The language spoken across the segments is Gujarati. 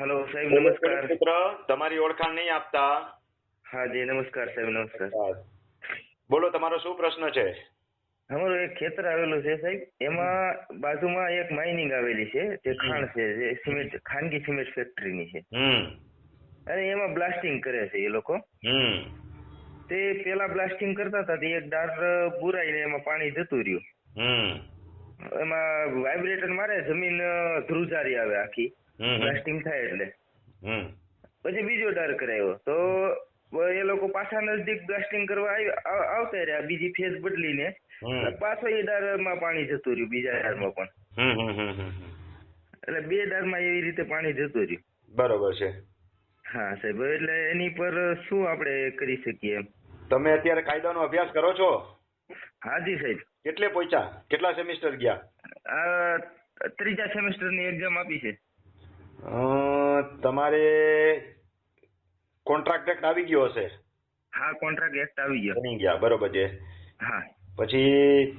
હેલો સાહેબ નમસ્કાર મિત્ર. તમારી ઓળખાણ નહીં આપતા. હા જી નમસ્કાર સાહેબ નમસ્કાર. બોલો તમારો શું પ્રશ્ન છે? અમારું એક ખેતર આવેલું છે સાહેબ. એમાં બાજુમાં એક માઇનિંગ આવેલી છે. જે ખાણ છે જે સિમેન્ટ ખાનગી સિમેન્ટ ફેક્ટરીની છે. અને એમાં બ્લાસ્ટિંગ કરે છે એ લોકો. તે પેલા બ્લાસ્ટિંગ કરતા હતા એક ડાર બુરાઈને એમાં પાણી જતું રહ્યું. એમાં વાઇબ્રેટર મારે જમીન ધ્રુજારી આવે આખી. બ્લાસ્ટિંગ થાય એટલે. પછી બીજો ડાર કરાયો. તો એ લોકો પાછા નજદીક બ્લાસ્ટિંગ કરવા આવ- આવ- આવતા રહ્યા. બીજી ફેઝ બદલીને. પાછો એ દારમાં પાણી જતું રહ્યું બીજા દારમાં પણ. એટલે બે દારમાં એવી રીતે પાણી જતું રહ્યું. બરોબર છે. હા સાહેબ. એટલે એની પર શું આપણે કરી શકીએ એમ? તમે અત્યારે કાયદાનો અભ્યાસ કરો છો? હાજી સાહેબ. કેટલે પહોંચ્યા? કેટલા સેમિસ્ટર ગયા? ત્રીજા સેમેસ્ટરની એક્ઝામ આપી છે. તમારે કોન્ટ્રાક્ટ એક્ટ આવી ગયો હશે? હા કોન્ટ્રાક્ટ એક્ટ આવી ગયો. બની ગયા બરોબર છે. હા. પછી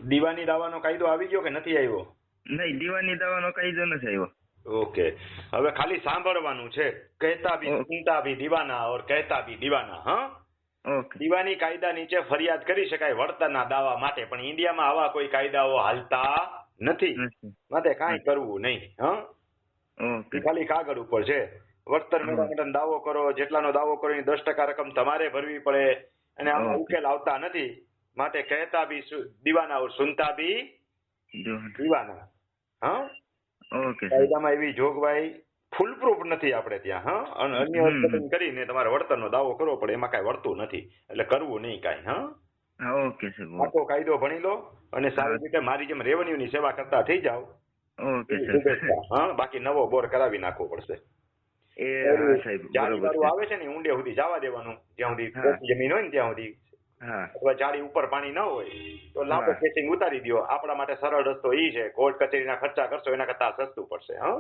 દીવાની દાવાનો કાયદો આવી ગયો કે નથી આવ્યો? નહીં દીવાની દાવાનો કાયદો નથી આવ્યો. ઓકે. હવે ખાલી સાંભળવાનું છે. કહેતા ભી સુનતા ભી દીવાના ઓર કહેતા ભી દીવાના હા? દીવાની કાયદા નીચે ફરિયાદ કરી શકાય વળતરના દાવા માટે પણ ઇન્ડિયામાં આવા કોઈ કાયદાઓ હાલતા નથી. માટે કાંઈ કરવું નહીં હા? ખાલી કાગળ ઉપર છે. વળતર મેળવવાનો દાવો કરો જેટલાનો દાવો કરો એની દસ ટકા રકમ તમારે ભરવી પડે અને આમાં ઉકેલ આવતા નથી. માટે કહેતા સુ- દીવાના સુનતા બી દીવાના હા? ઓકે. કાયદામાં એવી જોગવાઈ ફૂલપ્રૂફ નથી આપણે ત્યાં હા? અને અન્ય હમ. કરીને તમારે વળતરનો દાવો કરવો પડે એમાં કાંઈ વળતું નથી. એટલે કરવું નહીં કાંઈ હા? ઓકે સર આખો કાયદો ભણી લો અને સારી રીતે મારી જેમ રેવન્યુ ની સેવા કરતા થઈ જાઓ. ઓકે સર હા? બાકી નવો બોર કરાવી નાખવો પડશે. એ સાહેબ બરોબર આવે છે ને ઊંડે સુધી જવા દેવાનું જ્યાં સુધી જમીન હોય ને ત્યાં સુધી. અથવા જાળી ઉપર પાણી ન હોય તો લાંબો હા. ઉતારી દો આપણા માટે સરળ રસ્તો ઈ છે કોર્ટ કચેરીના ખર્ચા કરશો એના કરતા સસ્તું પડશે હા?